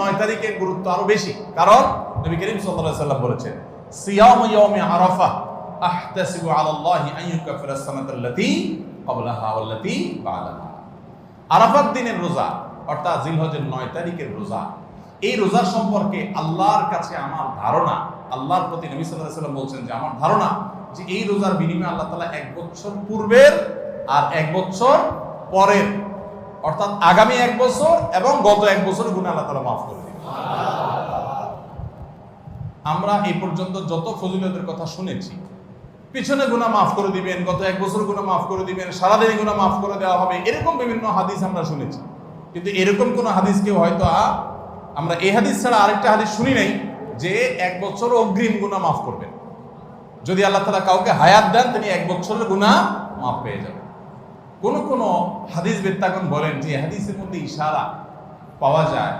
নয় তারিখের গুরুত্ব আরও বেশি। কারণ নবী করিম সাল্লাম বলেছেন, সিয়াম আরাফা আহতাসিবু আন ইউকাফিরা ক্বাবলাহা বা'দাহা। আরাফাত দিনের রোজা, অর্থাৎ জিলহজের নয় তারিখের রোজা, এই রোজার সম্পর্কে আল্লাহর কাছে আমার ধারণা, আল্লাহর প্রতি নবী সাল্লাল্লাহু আলাইহি বলছেন যে আমার ধারণা যে এই রোজার বিনিময়ে আল্লাহ তাআলা এক বছর পূর্বের আর এক বছর পরের অর্থাৎ আগামী এক বছর এবং গত এক বছর গুণা আল্লাহ তাআলা মাফ করে আমরা এই পর্যন্ত যত ফজিলতের কথা শুনেছি, পিছনে গুণা মাফ করে দিবেন, গত এক বছর গুণা মাফ করে দিবেন সারাদিনে গুণা মাফ করে দেওয়া হবে, এরকম বিভিন্ন হাদিস আমরা শুনেছি। কিন্তু এরকম কোন হাদিস কেউ হয়তো আমরা এই হাদিস ছাড়া আরেকটা হাদিস শুনি নাই যে এক বছর অগ্রিম গুণা মাফ করবেন। যদি আল্লাহ তালা কাউকে হায়াত দেন, তিনি এক বছরের গুণা মাফ পেয়ে যাবেন। কোন কোন হাদিস বেত্তাগণ বলেন যে হাদিসের মধ্যে ইশারা পাওয়া যায়।